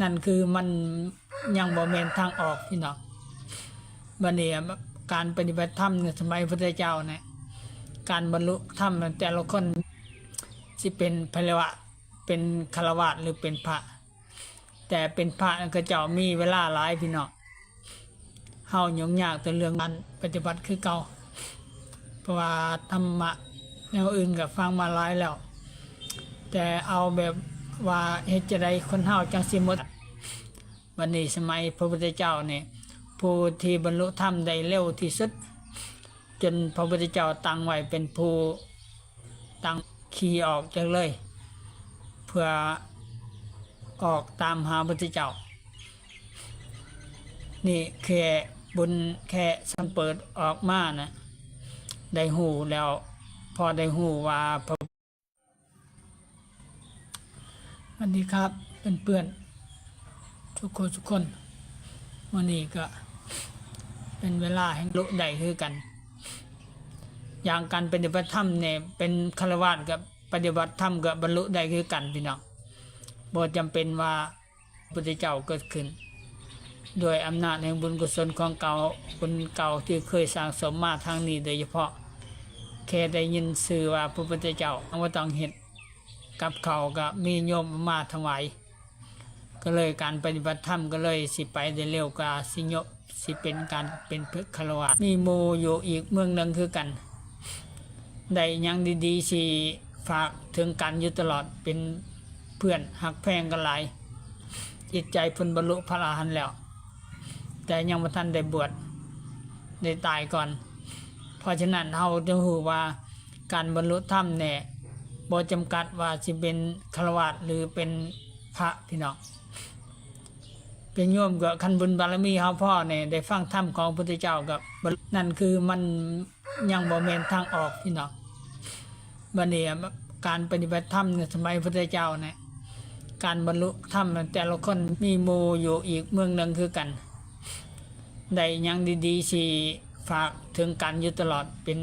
นั่นคือมันยังบ่แม่นทางออกพี่น้องบัดนี้การปฏิบัติธรรมในสมัยพระเจ้าเนี่ยการบรรลุธรรมแต่ละคนสิเป็นพลวะเป็นคารวะหรือเป็นพระ แต่เป็นพระก็เจ้ามีเวลาหลายพี่น้องเฮายุ่งยากแต่เรื่องการปฏิบัติคือเก่าเพราะว่าธรรมะแนวอื่นก็ฟังมาหลายแล้ว แต่เอาแบบ ว่าเฮ็ดจะไดคนเฮาจังสิหมดวันนี้สมัยพระพุทธเจ้าเนี่ยผู้ที่บรรลุธรรมได้เร็วที่สุด จนพระพุทธเจ้าตั้งไว้เป็นผู้ตั้งขี่ออกจากเลย เพื่อออกตามหาพระพุทธเจ้า นี่แค่บุญแค่สัมเปิดออกมานะได้หูแล้วพอได้หูว่าพระ วัสดีครับเป็นเพื่อนๆทุกคนทุกคนวันนี้ก็ เป็นเวลาแห่งลุใดคือกัน อย่างการปฏิบัติธรรมเนี่ยเป็นคารวะกับปฏิบัติธรรมกับบรรลุได้คือกันพี่น้องบ่จำเป็นว่าพุทธเจ้าเกิดขึ้น โดยอำนาจแห่งบุญกุศลของเก่าบุญเก่าที่เคยสร้างสมมาทางนี้โดยเฉพาะแค่ได้ยินสื่อว่าพระพุทธเจ้าว่าต้องเห็น กับเขาก็มีโยมมาถวายก็เลยการปฏิบัติธรรมก็เลยสิไปได้เร็วกว่าสิโยสิเป็นการเป็นพฤกษารวะมีโมอยู่อีกเมืองหนึ่งคือกัน ได้ยังดีๆสิฝากถึงกันอยู่ตลอดเป็นเพื่อนหักแพงกันหลายจิตใจพุนบรรลุพระอรหันต์แล้ว แต่ยังไม่ทันได้บวชได้ตายก่อน เพราะฉะนั้นเราจะรู้ว่าการบรรลุธรรมเนี่ย บ่จำกัดว่าสิเป็นฆราวาสหรือเป็นพระพี่น้องเป็นโยมกับคันบุญบารมีเฮาพ่อเนี่ยได้ฟังธรรมของพระพุทธเจ้ากับนั่นคือมันยังบ่แม่นทางออกพี่น้องบัดนี้การปฏิบัติธรรมในสมัยพระพุทธเจ้าเนี่ยการบรรลุธรรมแต่ละคนมีโมอยู่อีกเมืองหนึ่งคือกันได้ยังดีๆสิฝากถึงกันอยู่ตลอดเป็น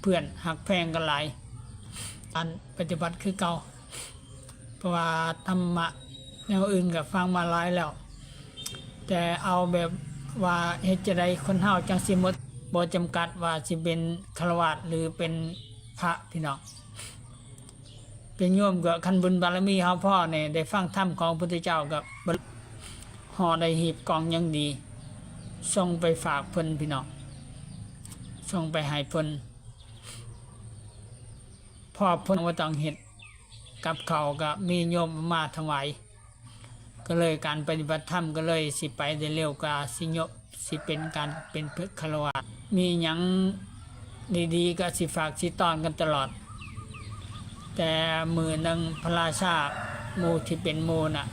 เพื่อนหักแพงกันหลาย การปฏิบัติคือเก่าเพราะว่าธรรมะแนวอื่นกับฟังมาหลายแล้ว แต่เอาแบบว่าเฮ็ดจะได้คนเฮาจังสิมดบ่จำกัดว่าสิเป็นฆราวาสหรือเป็นพระพี่น้องเป็นโยมกับคันบุญบารมีเฮาพ่อเนี่ยได้ฟังธรรมของพระพุทธเจ้ากับห่อได้หีบกองยังดีส่งไปฝากเพิ่นพี่น้องส่งไปให้เพิ่น พ่อเพิ่นว่าต้องเห็ดกับเขาวก็มีโยมมาถวายก็เลยการปฏิบัติธรรมก็เลยสิไปได้เร็วกว่าสิโยสิเป็นการเป็นพฤกษารวะมีหยังดีๆก็สิฝากสิตอนกันตลอด แต่มือหนึ่งพระราชาหมูที่เป็นหมูน่ะ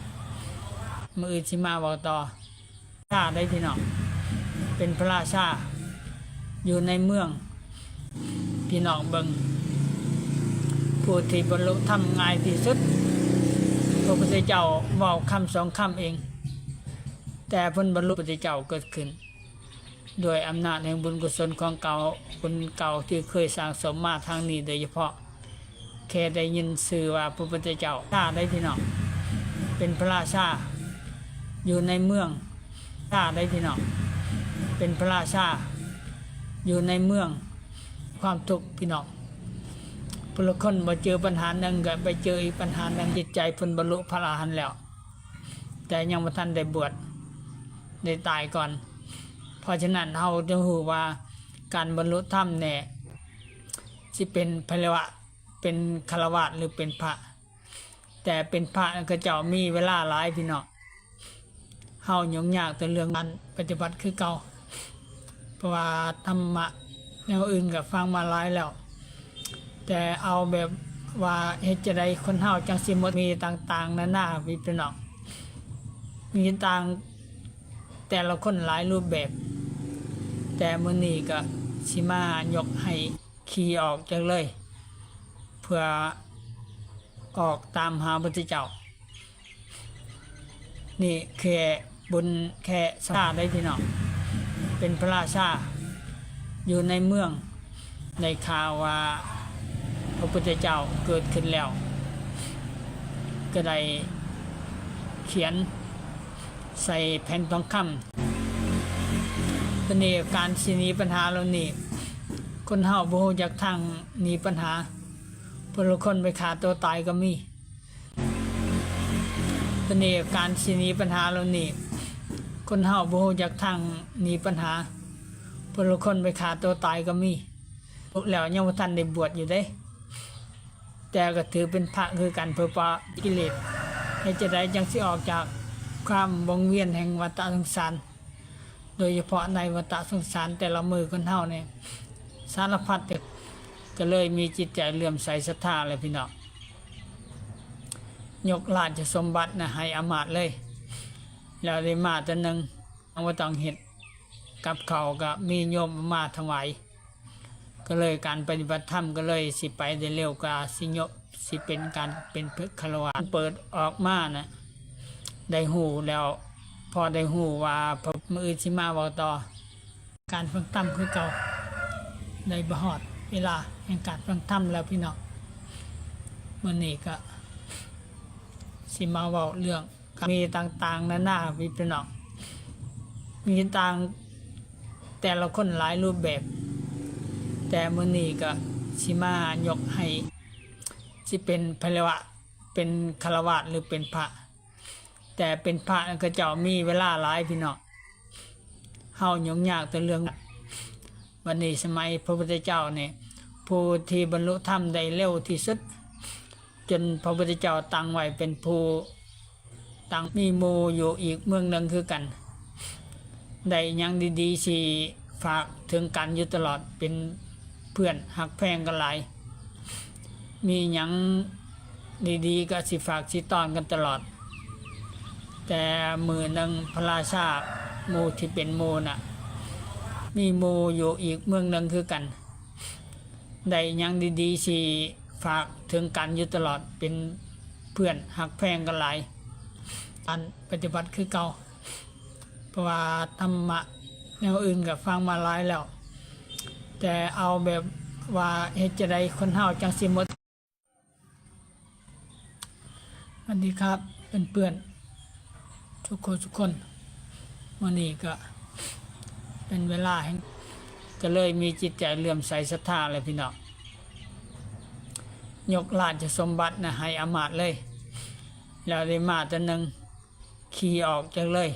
มืออื่นสิมาบอกต่อชาได้พี่น้องเป็นพระราชาอยู่ในเมืองพี่น้องเบิง ผู้ที่บรรลุธรรมง่ายที่สุดพระพุทธเจ้าเว่าคำสองคำเอง แต่พ้นบรรลุพระพุทธเจ้าเกิดขึ้นโดยอำนาจแห่งบุญกุศลของเก่าบุญเก่าที่เคยสร้างสมมาทางนี้โดยเฉพาะแค่ได้ยินสื่อว่าพระพุทธเจ้าชาได้พี่น้องเป็นพระราชาอยู่ในเมืองชาได้พี่น้องเป็นพระราชาอยู่ในเมืองความทุกข์พี่น้อง ผู้ลคนมาเจอปัญหาหนึ่งก็ไปเจออีกปัญหาหนึ่งจิตใจพนบรรลุพระอรหันต์แล้ว แต่ยังไม่ทันได้บวชได้ตายก่อน เพราะฉะนั้นเราจะรู้ว่าการบรรลุธรรมเนี่ยสิเป็นพลวะเป็นคารวะหรือเป็นพระ แต่เป็นพระก็เจ้ามีเวลาหลายพี่น้องเฮาหยงยากแต่เรื่องการปฏิบัติคือเก่าเพราะว่าธรรมะแนวอื่นก็ฟังมาหลายแล้ว แต่เอาแบบว่าเฮ็ดจะได้คนเฮาจังสิหมดมีต่างๆนานาพี่พี่น้องมีต่างแต่ละคนหลายรูปแบบ แต่มื้อนี้ก็สิมายกให้ขี่ออกจากเลย เพื่อออกตามหาพระพุทธเจ้า นี่แค่บุญแค่ชาได้พี่น้องเป็นพระราชาอยู่ในเมืองในข่าวว่า ระพุทธเจ้าเกิดขึ้นแล้ว ก็ได้เขียนใส่แผ่นทองคำตอนนี้การสิหนีปัญหาเรานี่คนเฮาบ่ฮู้จักทางหนีปัญหาเพลคนไปฆ่าตัวตายก็มีตอนนี้การสิหนีปัญหาเรานี่คนเฮาบ่ฮู้จักทางหนีปัญหาเพลคนไปฆ่าตัวตายก็มีแล้วยังบ่ทันได้บวชอยู่เด้ แต่ก็ถือเป็นพระคือกันเพื่อปะกิเลสให้จะได้จังสิออกจากความวงเวียนแห่งวัฏสงสาร โดยเฉพาะในวัฏสงสารแต่ละมือคนเท่าเนี่ยสารพัดก็เลยมีจิตใจเลื่อมใสศรัทธาเลยพี่น้องยกราชสมบัตินะให้อามาต์เลย แล้วได้มาตัวหนึงเอาว่าต้องเห็ดกับเขาก็มีโยมมาถวาย ก็เลยการปฏิบัติธรรมก็เลยสิไปได้เร็วกว่าสิยสิเป็นการเป็นพฤกษารวาเปิดออกมานะได้หูแล้วพอได้หูว่าพระมืออื่นสิมาบอกต่อ การฟังธรรมคือเก่าได้บหอดเวลาแห่งการฟังธรรมแล้วพี่น้องมื่อนี้ก็สิมาเว้าเรื่องมีต่างๆนานาพี่น้องมีต่างแต่ละคนหลายรูปแบบ แต่มื้อนี้ก็สิมายกให้สิเป็นพลวะเป็นคารวะหรือเป็นพระ แต่เป็นพระก็เจ้ามีเวลาหลายพี่น้องเฮายุ่งยากแต่เรื่องวันนี้สมัยพระพุทธเจ้าเนี่ยผู้ที่บรรลุธรรมได้เร็วที่สุด จนพระพุทธเจ้าตั้งไว้เป็นผู้ตั้งมีมูอยู่อีกเมืองหนึ่งคือกันได้ยังดีๆสิฝากถึงกันอยู่ตลอดเป็น เพื่อนหักแพงกันหลาย มีหยังดีๆก็สิฝากสิตอนกันตลอด แต่มือหนึ่งพระราชาหมูที่เป็นหมูน่ะ มีหมูอยู่อีกเมืองหนึ่งคือกันได้ยังดีๆสิฝากถึงกันอยู่ตลอดเป็นเพื่อนหักแพงกันหลายอันปฏิบัติคือเก่าเพราะว่าธรรมะแนวอื่นกับฟังมาหลายแล้ว แต่เอาแบบว่าเฮ็ดจะได้คนเฮาจังสิหมดสวัสดีครับเป็นเพื่อนๆทุกคนทุกคนวันนี้ก็เป็นเวลาแห่งก็เลยมีจิตใจเลื่อมใสศรัทธาเลยพี่น้องยกราชสมบัตินะให้อมาตเลย แล้วได้มาตัวหนึงขี่ออกจากเลย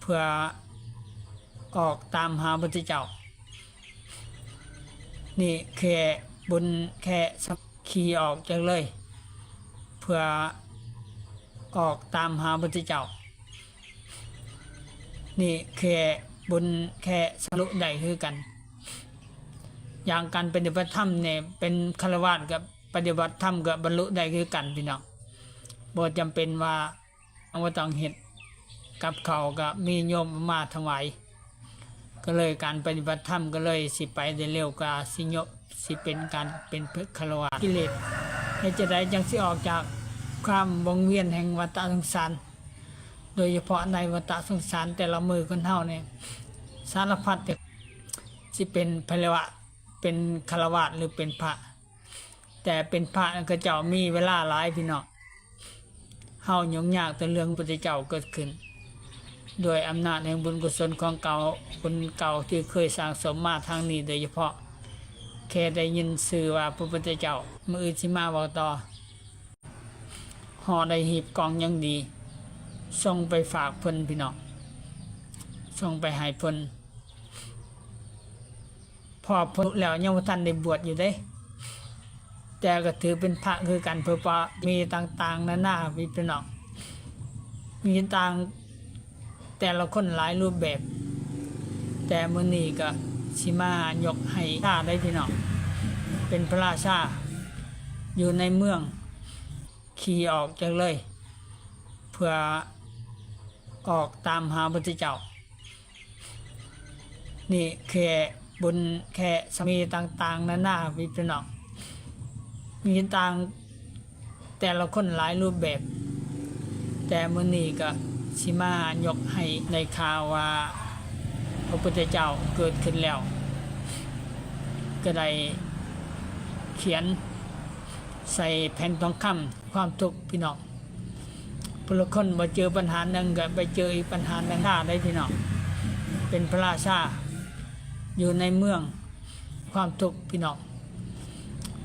เพื่อออกตามหาพระเจ้า นี่แค่บุญแค่สักขี่ออกจากเลย เพื่อออกตามหาพระพุทธเจ้า นี่แค่บุญแค่สรุใดคือกัน อย่างการปฏิบัติธรรมเนี่ยเป็นคารวะกับปฏิบัติธรรมกับบรรลุได้คือกันพี่น้องบ่จำเป็นว่าเอาวต้องเห็ดกับเขากับมีโยมมาถวาย ก็เลยการปฏิบัติธรรมก็เลยสิไปได้เร็วกว่าสิยสิเป็นการเป็นพฤกษารวากิเลสให้จะได้จังสิออกจากความวงเวียนแห่งวัฏสงสาร โดยเฉพาะในวัฏสงสารแต่ละมือคนเท่าเนี่ยสารพัดแต่สิเป็นพลวะเป็นคารวะหรือเป็นพระ แต่เป็นพระก็เจ้ามีเวลาหลายพี่น้องเฮายงยากแต่เรื่องพระเจ้าเกิดขึ้น โดยอำนาจแห่งบุญกุศลของเก่าบุญเก่าที่เคยสร้างสมมาทางนี้โดยเฉพาะ แค่ได้ยินสื่อว่าพระพุทธเจ้ามือสิมาบอกต่อห่อได้หีบกองยังดีส่งไปฝากเพิ่นพี่น้องส่งไปให้เพิ่นพอพิ่นแล้วยังบ่ทันได้บวชอยู่เด้ แต่ก็ถือเป็นพระคือกันเพื่อว่ามีต่างๆนานาพี่น้องมีต่าง แต่ละคนหลายรูปแบบ แต่มือนี้ก็สิมายกให้ชาได้พี่น้องเป็นพระราชา อยู่ในเมือง ขี่ออกจากเลย เพื่อออกตามหาพระเจ้า นี่แค่บุญแค่สมีต่างๆนานาพี่พี่น้องมีต่างแต่ละคนหลายรูปแบบ แต่มือนี้ก็ สิมายกให้ในข่าวว่าพระพุทธเจ้าเกิดขึ้นแล้ว ก็ได้เขียนใส่แผ่นทองคำความทุกข์พี่น้องพลคนมาเจอปัญหาหนึ่งก็ไปเจออีกปัญหาหนึ่งได้ได้พี่น้องเป็นพระราชาอยู่ในเมืองความทุกข์พี่น้อง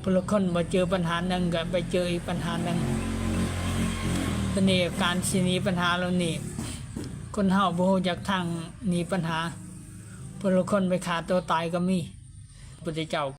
พลคนมาเจอปัญหาหนึ่งก็ไปเจออีกปัญหาหนึ่ง ตอนนี้การสิหนีปัญหาเรานี่คนเฮาบ่ฮู้จักทางหนีปัญหาพลคนไปฆ่าตัวตายก็มีพระพุทธเจ้า